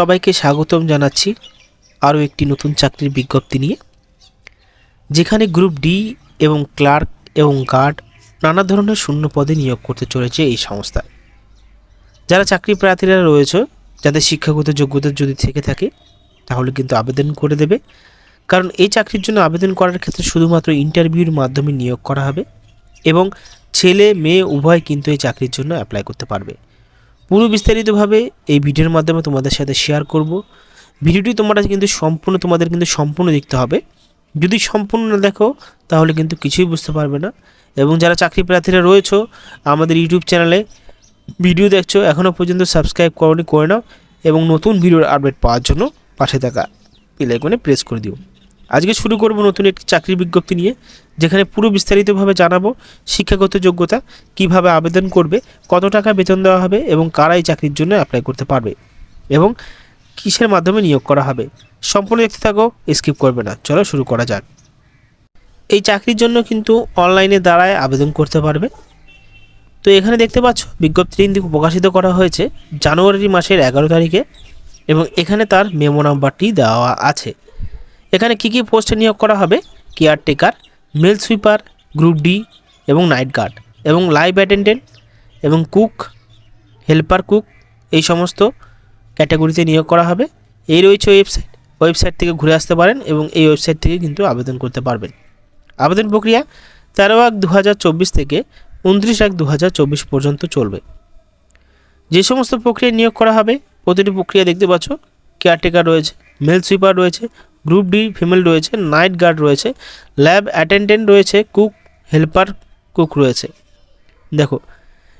সবাইকে স্বাগতম জানাচ্ছি আরও একটি নতুন চাকরির বিজ্ঞপ্তি নিয়ে। যেখানে গ্রুপ ডি এবং ক্লার্ক এবং গার্ড নানা ধরনের শূন্য পদে নিয়োগ করতে চলেছে এই সংস্থা। যারা চাকরি প্রার্থীরা রয়েছে, যাদের শিক্ষাগত যোগ্যতা যদি থেকে থাকে, তাহলে কিন্তু আবেদন করে দেবে। কারণ এই চাকরির জন্য আবেদন করার ক্ষেত্রে শুধুমাত্র ইন্টারভিউর মাধ্যমে নিয়োগ করা হবে এবং ছেলে, মেয়ে উভয় কিন্তু এই চাকরির জন্য অ্যাপ্লাই করতে পারবে। পুরো বিস্তারিতভাবে এই ভিডিওর মাধ্যমে তোমাদের সাথে শেয়ার করব। ভিডিওটি তোমরা কিন্তু সম্পূর্ণ, তোমাদের কিন্তু সম্পূর্ণ দেখতে হবে। যদি সম্পূর্ণ না দেখো, তাহলে কিন্তু কিছুই বুঝতে পারবে না। এবং যারা চাকরি প্রার্থীরা রয়েছে, আমাদের ইউটিউব চ্যানেলে ভিডিও দেখছ এখনও পর্যন্ত সাবস্ক্রাইব করনি, করে নাও। এবং নতুন ভিডিওর আপডেট পাওয়ার জন্য পাশে থাকা বেল আইকনে প্রেস করে দিও। আজকে শুরু করব নতুন একটি চাকরির বিজ্ঞপ্তি নিয়ে, যেখানে পুরো বিস্তারিতভাবে জানাব শিক্ষাগত যোগ্যতা, কীভাবে আবেদন করবে, কত টাকা বেতন দেওয়া হবে এবং কারা এই চাকরির জন্য অ্যাপ্লাই করতে পারবে এবং কিসের মাধ্যমে নিয়োগ করা হবে। সম্পূর্ণ দেখতে থাকো স্কিপ করবে না। চলো শুরু করা যাক। এই চাকরির জন্য কিন্তু অনলাইনে দ্বারায় আবেদন করতে পারবে। তো এখানে দেখতে পাচ্ছ, বিজ্ঞপ্তিটি কিন্তু প্রকাশিত করা হয়েছে জানুয়ারি মাসের এগারো তারিখে এবং এখানে তার মেমো নাম্বারটি দেওয়া আছে। এখানে কি কি পোস্টে নিয়োগ করা হবে? Caretaker, male sweeper, group D এবং নাইট গার্ড এবং লাইভ অ্যাটেন্ডেন্ট এবং কুক, হেল্পার কুক এই সমস্ত ক্যাটাগরিতে নিয়োগ করা হবে। এই রয়েছে ওয়েবসাইট। ওয়েবসাইট থেকে ঘুরে আসতে পারেন এবং এই ওয়েবসাইট থেকে কিন্তু আবেদন করতে পারবেন। আবেদন প্রক্রিয়া তেরো এক দু থেকে উনত্রিশ এক দু পর্যন্ত চলবে। যে সমস্ত প্রক্রিয়া নিয়োগ করা হবে, প্রতিটি প্রক্রিয়া দেখতে পাচ্ছ, কেয়ারটেকার রয়েছে, মেল সুইপার রয়েছে গ্রুপ ডি ফিমেল রয়েছে, নাইট গার্ড রয়েছে, ল্যাব অ্যাটেন্ডেন্ট রয়েছে, কুক, হেল্পার, কুক রয়েছে। দেখো,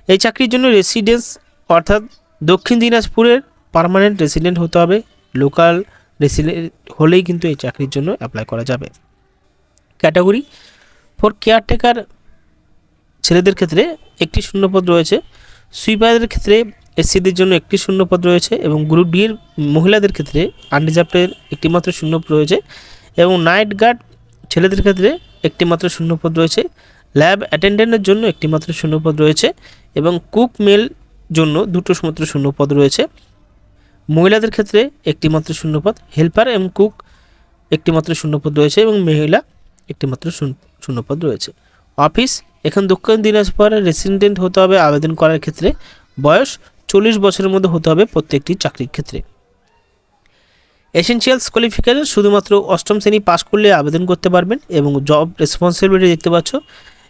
এই চাকরির জন্য রেসিডেন্স অর্থাৎ দক্ষিণ দিনাজপুরের পার্মানেন্ট রেসিডেন্ট হতে হবে, লোকাল রেসিডেন্ট হলেই কিন্তু এই চাকরির জন্য অ্যাপ্লাই করা যাবে। ক্যাটাগরি, ফর কেয়ারটেকার ছেলেদের ক্ষেত্রে একটি শূন্যপদ রয়েছে, সুইপারদের ক্ষেত্রে এসসিদের জন্য একটি শূন্যপদ রয়েছে এবং গ্রুপ ডি এর মহিলাদের ক্ষেত্রে আনরিজার্ভের একটি মাত্র শূন্যপদ রয়েছে এবং নাইট গার্ড ছেলেদের ক্ষেত্রে একটি মাত্র শূন্যপদ রয়েছে। ল্যাব অ্যাটেন্ডেন্টের জন্য একটি মাত্র শূন্যপদ রয়েছে এবং কুক মেল জন্য দুটো মাত্র শূন্যপদ রয়েছে। মহিলাদের ক্ষেত্রে একটি মাত্র শূন্যপদ হেল্পার এবং কুক একটি মাত্র শূন্যপদ রয়েছে এবং মহিলা একটি মাত্র শূন্যপদ রয়েছে। অফিস এখন দক্ষিণ দিনাজপুরের রেসিডেন্ট হতে হবে, আবেদন করার ক্ষেত্রে বয়স চল্লিশ বছরের মধ্যে হতে হবে প্রত্যেকটি চাকরির ক্ষেত্রে। এসেনশিয়ালস কোয়ালিফিকেশন শুধুমাত্র অষ্টম শ্রেণি পাশ করলে আবেদন করতে পারবেন এবং জব রেসপন্সিবিলিটি দেখতে পাচ্ছ।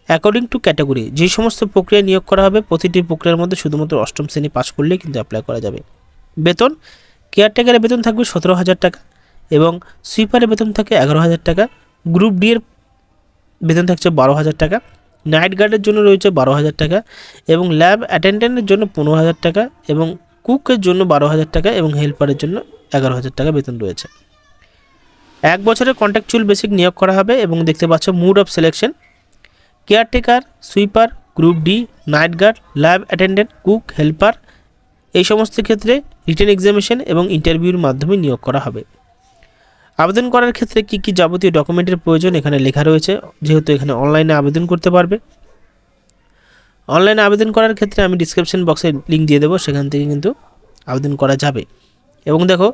অ্যাকর্ডিং টু ক্যাটাগরি যে সমস্ত প্রক্রিয়া নিয়োগ করা হবে, প্রতিটি প্রক্রিয়ার মধ্যে শুধুমাত্র অষ্টম শ্রেণি পাশ করলেই কিন্তু অ্যাপ্লাই করা যাবে। বেতন কেয়ারটেকারের বেতন থাকবে সতেরো হাজার টাকা এবং সুইপারের বেতন থাকে এগারো হাজার টাকা। গ্রুপ ডি এর বেতন থাকছে বারো হাজার টাকা। নাইট গার্ডের জন্য রয়েছে বারো হাজার টাকা এবং ল্যাব অ্যাটেন্ডেন্টের জন্য পনেরো হাজার টাকা এবং কুকের জন্য বারো হাজার টাকা এবং হেল্পারের জন্য এগারো হাজার টাকা বেতন রয়েছে। এক বছরের কন্ট্রাকচুয়াল বেসিক নিয়োগ করা হবে এবং দেখতে পাচ্ছ mode of selection. Caretaker, sweeper, group D, night guard, lab attendant, cook, helper, এই সমস্ত ক্ষেত্রে রিটেন এক্সামিনেশন এবং ইন্টারভিউর মাধ্যমে নিয়োগ করা হবে। আবেদন করার ক্ষেত্রে কি কি যাবতীয় ডকুমেন্টের প্রয়োজন এখানে লেখা রয়েছে, যেহেতু এখানে অনলাইনে আবেদন করতে পারবে। অনলাইনে আবেদন করার ক্ষেত্রে আমি ডিসক্রিপশন বক্সে লিঙ্ক দিয়ে দেবো, সেখান থেকে কিন্তু আবেদন করা যাবে। এবং দেখো,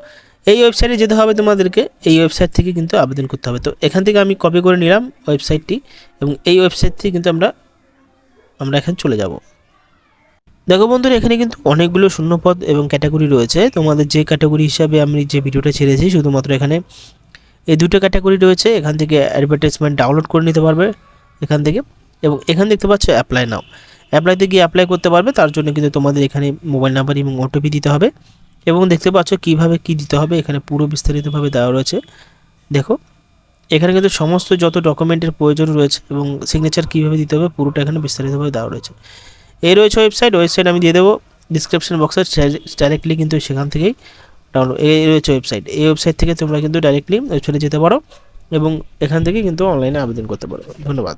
এই ওয়েবসাইটে যেতে হবে তোমাদেরকে, এই ওয়েবসাইট থেকে কিন্তু আবেদন করতে হবে। তো এখান থেকে আমি কপি করে নিলাম ওয়েবসাইটটি এবং এই ওয়েবসাইট থেকে কিন্তু আমরা আমরা এখানে চলে যাব। দেখো বন্ধুরা, এখানে কিন্তু অনেকগুলো শূন্যপদ এবং ক্যাটাগরি রয়েছে। তোমাদের যে ক্যাটাগরি হিসাবে আমি যে ভিডিওটা ছেড়েছি, শুধুমাত্র এখানে এই দুটো ক্যাটাগরি রয়েছে। এখান থেকে অ্যাডভার্টাইজমেন্ট ডাউনলোড করে নিতে পারবে এখান থেকে। এবং এখানে দেখতে পাচ্ছ অ্যাপ্লাই নাও অ্যাপ্লাইতে গিয়ে অ্যাপ্লাই করতে পারবে, তার জন্য কিন্তু তোমাদের এখানে মোবাইল নাম্বার এবং ওটিপি দিতে হবে। এবং দেখতে পাচ্ছ কীভাবে কী দিতে হবে, এখানে পুরো বিস্তারিতভাবে দেওয়া রয়েছে। দেখো, এখানে কিন্তু সমস্ত যত ডকুমেন্টের প্রয়োজন রয়েছে এবং সিগনেচার কীভাবে দিতে হবে, পুরোটা এখানে বিস্তারিতভাবে দেওয়া রয়েছে। এই রয়েছে ওয়েবসাইট ওয়েবসাইট আমি দিয়ে দেবো। ডিসক্রিপশন বক্সে ডাইরেক্টলি কিন্তু সেখান থেকেই ডাউনলোড এই রয়েছে ওয়েবসাইট এই ওয়েবসাইট থেকে তোমরা কিন্তু ডাইরেক্টলি ওয়েবসাইটে যেতে পারো এবং এখান থেকে কিন্তু অনলাইনে আবেদন করতে পারো। ধন্যবাদ।